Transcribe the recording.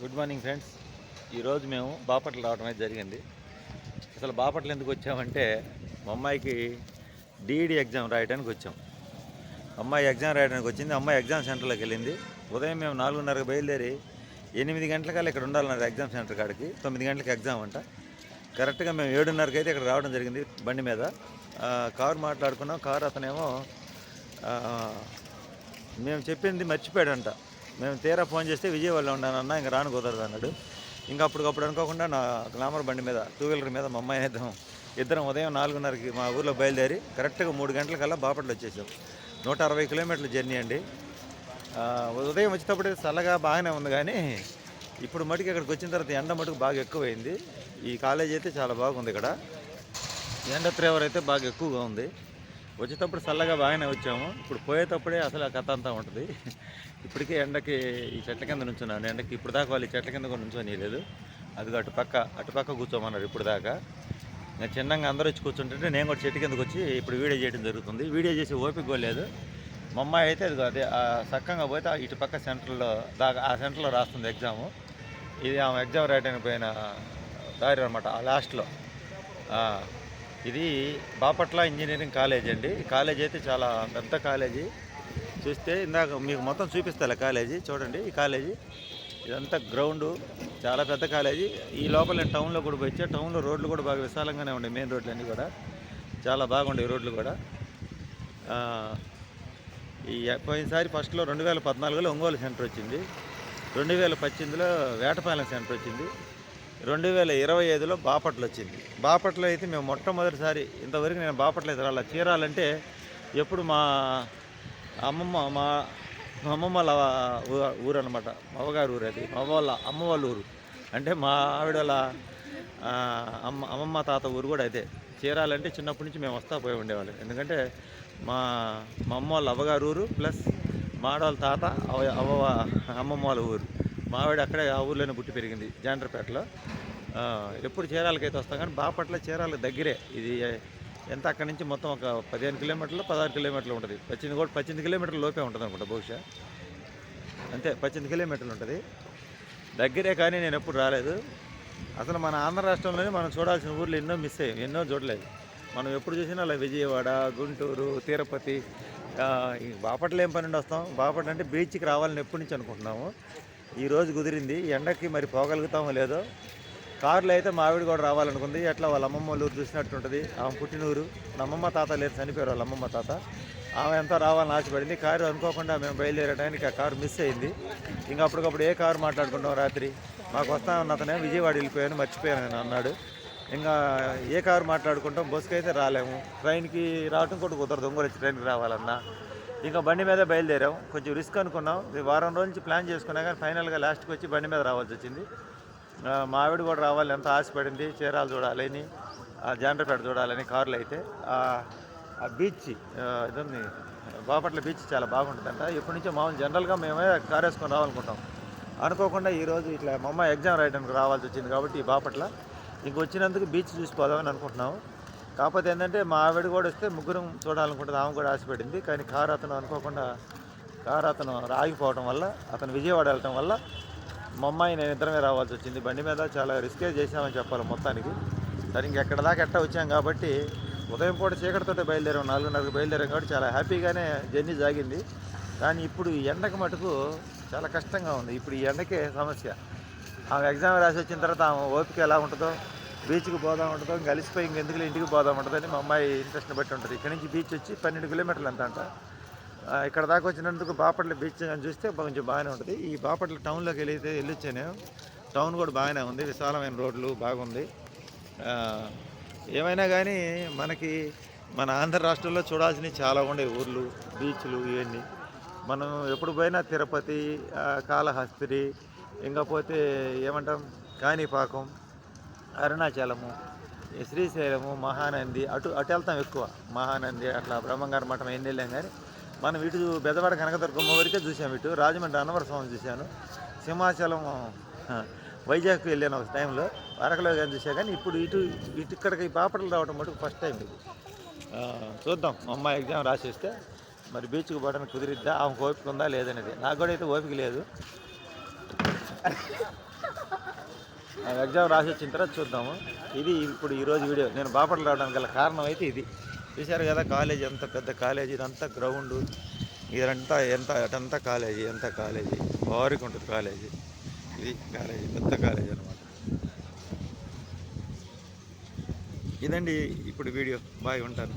Good morning friends. ఈరోజు మేము బాపట్ల రావడం అయితే జరిగింది. అసలు బాపట్ల ఎందుకు వచ్చామంటే మా అమ్మాయికి డిఈడి ఎగ్జామ్ రాయడానికి వచ్చాం. అమ్మాయి ఎగ్జామ్ రాయడానికి వచ్చింది. అమ్మాయి ఎగ్జామ్ సెంటర్లోకి వెళ్ళింది. ఉదయం మేము నాలుగున్నరకు బయలుదేరి ఎనిమిది గంటలకల్లా ఇక్కడ ఉండాలన్నారు ఎగ్జామ్ సెంటర్ కాడికి. తొమ్మిది గంటలకు ఎగ్జామ్ అంట. కరెక్ట్గా మేము ఏడున్నరకు అయితే ఇక్కడ రావడం జరిగింది బండి మీద. కారు మాట్లాడుకున్నాం. కారు అతనేమో మేము చెప్పింది మర్చిపోయాడంట. మేము తీరా ఫోన్ చేస్తే విజయవాడలో ఉన్నానన్న ఇంకా రాను కుదరదు అన్నాడు. ఇంకా అప్పటికప్పుడు అనుకోకుండా నా గ్లామర్ బండి మీద టూ వీలర్ మీద మా అమ్మాయి ఇద్దరం ఇద్దరం ఉదయం నాలుగున్నరకి మా ఊర్లో బయలుదేరి కరెక్ట్గా మూడు గంటలకల్లా బాపట్ల వచ్చేసాం. నూట అరవై కిలోమీటర్ల జర్నీ అండి. ఉదయం వచ్చేటప్పుడు చల్లగా బాగానే ఉంది కానీ ఇప్పుడు మటుకు ఇక్కడికి వచ్చిన తర్వాత ఎండ మటుకు బాగా ఎక్కువైంది. ఈ కాలేజ్ అయితే చాలా బాగుంది ఇక్కడ. ఎండ త్రేవర్ అయితే బాగా ఎక్కువగా ఉంది. వచ్చేటప్పుడు చల్లగా బాగానే వచ్చాము. ఇప్పుడు పోయేటప్పుడే అసలు ఆ కథ అంతా ఉంటుంది. ఇప్పటికే ఎండకి ఈ చెట్ల కింద నుంచున్నాను. ఎండకి ఇప్పుడు దాకా వాళ్ళు ఈ చెట్ల కింద కూడా నుంచొని లేదు అది అటుపక్క అటుపక్క కూర్చోమన్నారు ఇప్పుడు దాకా. నేను చిన్నగా అందరూ వచ్చి కూర్చుంటుంటే నేను కూడా చెట్టు కిందకు వచ్చి ఇప్పుడు వీడియో చేయడం జరుగుతుంది. వీడియో చేసి ఓపిక లేదు. మా అమ్మాయి అయితే అది అదే సక్కంగా పోతే ఆ ఇటు పక్క సెంటర్లో దాకా ఆ సెంటర్లో రాస్తుంది ఎగ్జాము. ఇది ఆమె ఎగ్జామ్ రాయడానికి పోయిన దారి అనమాట ఆ లాస్ట్లో. ఇది బాపట్ల ఇంజనీరింగ్ కాలేజ్ అండి. కాలేజ్ అయితే చాలా పెద్ద కాలేజీ. చూస్తే ఇందాక మీకు మొత్తం చూపిస్తాలే కాలేజీ. చూడండి ఈ కాలేజీ. ఇదంతా గ్రౌండ్ చాలా పెద్ద కాలేజీ. ఈ లోపల నేను టౌన్లో కూడా పోయి టౌన్లో రోడ్లు కూడా బాగా విశాలంగానే ఉండే మెయిన్ రోడ్లు అన్నీ కూడా. చాలా బాగుండే రోడ్లు కూడా. ఈ పోయినసారి ఫస్ట్లో రెండు వేల పద్నాలుగులో ఒంగోలు సెంటర్ వచ్చింది. రెండు వేల పద్దెనిమిదిలో వేటపాలెం సెంటర్ వచ్చింది. రెండు వేల ఇరవై ఐదులో బాపట్ల వచ్చింది. బాపట్ల అయితే మేము మొట్టమొదటిసారి ఇంతవరకు నేను బాపట్ల అయితే రాలే. చీరాలంటే ఎప్పుడు మా అమ్మమ్మ మా మా అమ్మమ్మ వాళ్ళ ఊ- ఊరు అనమాట అవ్వగారు ఊరు అది. మా అవ్వ వాళ్ళ అమ్మ వాళ్ళ ఊరు. అంటే మా ఆవిడ వాళ్ళ అమ్మ అమ్మమ్మ తాత ఊరు కూడా అయితే చీరాలంటే చిన్నప్పటి నుంచి మేము వస్తా పోయి ఉండేవాళ్ళం. ఎందుకంటే మా మా అమ్మ వాళ్ళ అవ్వగారు ఊరు ప్లస్ మాడవాళ్ళ తాత అవ్వ అవ్వ అమ్మమ్మ వాళ్ళ ఊరు. మావిడ అక్కడే ఆ ఊర్లోనే పుట్టి పెరిగింది జాండ్రపేటలో. ఎప్పుడు చీరాలకైతే వస్తాం కానీ బాపట్ల చీరాల దగ్గరే. ఇది ఎంత అక్కడి నుంచి మొత్తం ఒక పదిహేను కిలోమీటర్లు పదహారు కిలోమీటర్లు ఉంటుంది. పద్దెనిమిది కూడా పద్దెనిమిది కిలోమీటర్ల లోపే ఉంటుంది అనుకుంటా బహుశా. అంతే పద్దెనిమిది కిలోమీటర్లు ఉంటుంది. దగ్గరే కానీ నేను ఎప్పుడు రాలేదు. అసలు మన ఆంధ్ర రాష్ట్రంలోనే మనం చూడాల్సిన ఊర్లు ఎన్నో మిస్ అయ్యాయి ఎన్నో చూడలేదు. మనం ఎప్పుడు చూసినా అలా విజయవాడ గుంటూరు తిరుపతి బాపట్ల ఏం పని నుండి వస్తాం? బాపట్ల అంటే బీచ్కి రావాలని ఎప్పటి నుంచి అనుకుంటున్నాము? ఈరోజు కుదిరింది. ఎండకి మరి పోగలుగుతామో లేదో. కారులో అయితే మా కూడా రావాలనుకుంది. ఎట్లా వాళ్ళ అమ్మమ్మ వాళ్ళ ఊరు చూసినట్టుంటుంది. ఆమె పుట్టినూరు. నా అమ్మమ్మ తాత లేరు చనిపోయారు వాళ్ళ అమ్మమ్మ తాత. ఆమె ఎంతో రావాలని ఆశపడింది. కారు అనుకోకుండా మేము బయలుదేరడానికి ఆ కారు మిస్ అయింది. ఇంకా అప్పటికప్పుడు ఏ కారు మాట్లాడుకుంటాం రాత్రి? మాకు వస్తామన్న అతనే విజయవాడ వెళ్ళిపోయాను మర్చిపోయాను నేను అన్నాడు. ఇంకా ఏ కారు మాట్లాడుకుంటాం? బస్సుకి అయితే రాలేము. ట్రైన్కి రావటం కూడా కుదరదు. ఒంగోలు ట్రైన్కి రావాలన్నా. ఇంకా బండి మీద బయలుదేరాం. కొంచెం రిస్క్ అనుకున్నాం. ఈ వారం రోజుల నుంచి ప్లాన్ చేసుకున్నా కానీ ఫైనల్గా లాస్ట్కి వచ్చి బండి మీద రావాల్సి వచ్చింది. మా ఆవిడ కూడా రావాలి. ఎంత ఆశపడింది. చీరాలు చూడాలని ఆ జాండ్రపేట చూడాలని కార్లు అయితే. ఆ బీచ్ ఆ, బాపట్ల బీచ్ చాలా బాగుంటుందంట. ఇప్పటి నుంచో మామూలు జనరల్గా మేమే కార్ వేసుకొని రావాలనుకుంటాం. అనుకోకుండా ఈరోజు ఇట్లా మా అమ్మ ఎగ్జామ్ రాయడానికి రావాల్సి వచ్చింది కాబట్టి ఈ బాపట్ల. ఇంక వచ్చినందుకు బీచ్ చూసిపోదామని అనుకుంటున్నాము. కాకపోతే ఏంటంటే మా ఆవిడ కూడా వస్తే ముగ్గురం చూడాలనుకుంటుంది ఆమె కూడా ఆశపడింది. కానీ కారు అతను అనుకోకుండా కారు అతను ఆగిపోవడం వల్ల అతను విజయవాడ వెళ్ళటం వల్ల మా అమ్మాయి నేను ఇద్దరమే రావాల్సి వచ్చింది. బండి మీద చాలా రిస్కే చేసామని చెప్పాలి మొత్తానికి. సరే ఇంకెక్కడ దాకా ఎట్ట వచ్చాం కాబట్టి ఉదయం పూట చీకటితో బయలుదేరాం. నాలుగున్నరకు బయలుదేరాం కాబట్టి చాలా హ్యాపీగానే జర్నీ సాగింది. కానీ ఇప్పుడు ఈ ఎండకు మటుకు చాలా కష్టంగా ఉంది. ఇప్పుడు ఈ ఎండకే సమస్య. ఆమె ఎగ్జామ్ రాసి వచ్చిన తర్వాత ఆమె ఓపిక ఎలా ఉంటుందో బీచ్కి పోదాం ఉంటుందో కలిసిపోయి ఇంకెందుకు ఇంటికి పోదాం ఉంటుందని మా అమ్మాయి ఇంట్రెస్ట్ని బట్టి ఉంటుంది. ఇక్కడ నుంచి బీచ్ వచ్చి పన్నెండు కిలోమీటర్లు ఎంత అంట. ఇక్కడ దాకా వచ్చినందుకు బాపట్ల బీచ్ అని చూస్తే కొంచెం బాగానే ఉంటుంది. ఈ బాపట్ల టౌన్లోకి వెళ్ళితే వెళ్ళొచ్చాను. టౌన్ కూడా బాగానే ఉంది విశాలమైన రోడ్లు బాగుంది. ఏమైనా కానీ మనకి మన ఆంధ్ర రాష్ట్రంలో చూడాల్సినవి చాలా ఉండే ఊర్లు బీచ్లు ఇవన్నీ. మనం ఎప్పుడు పోయినా తిరుపతి కాళహస్తి ఇంకపోతే ఏమంటాం కాణిపాకం అరుణాచలము శ్రీశైలము మహానంది అటు అటు వెళ్తాం ఎక్కువ. మహానంది అట్లా బ్రహ్మంగారి మఠం ఎన్ని వెళ్ళాం కానీ మనం ఇటు బెదవాడ కనకదుర్గమ్మ వరకే చూసాం ఇటు. రాజమండ్రి అన్నవర స్వామి చూశాను. సింహాచలం వైజాగ్ వెళ్ళాను ఒక టైంలో. అరకలో కానీ చూసా కానీ ఇప్పుడు ఇటు ఇటు ఇక్కడికి ఈ రావడం మటుకు ఫస్ట్ టైం ఇది. చూద్దాం. అమ్మాయి ఎగ్జామ్ రాసేస్తే మరి బీచ్కి పోవడానికి కుదిరిద్దా? ఆమెకు ఓపిక ఉందా? లేదనేది. నాకు కూడా అయితే ఓపిక లేదు. ఎగ్జామ్ రాసి వచ్చిన తర్వాత చూద్దాము. ఇది ఇప్పుడు ఈరోజు వీడియో. నేను బాపట్ల రావడానికి గల కారణం అయితే ఇది. చూశారు కదా కాలేజీ ఎంత పెద్ద కాలేజీ ఇదంతా గ్రౌండ్. ఇదంతా ఎంత అటంతా కాలేజీ ఎంత కాలేజీ. భారీగా ఉంటుంది కాలేజీ. ఇది కాలేజీ పెద్ద కాలేజీ అనమాట ఇదండి ఇప్పుడు వీడియో. బాయ్ ఉంటాను.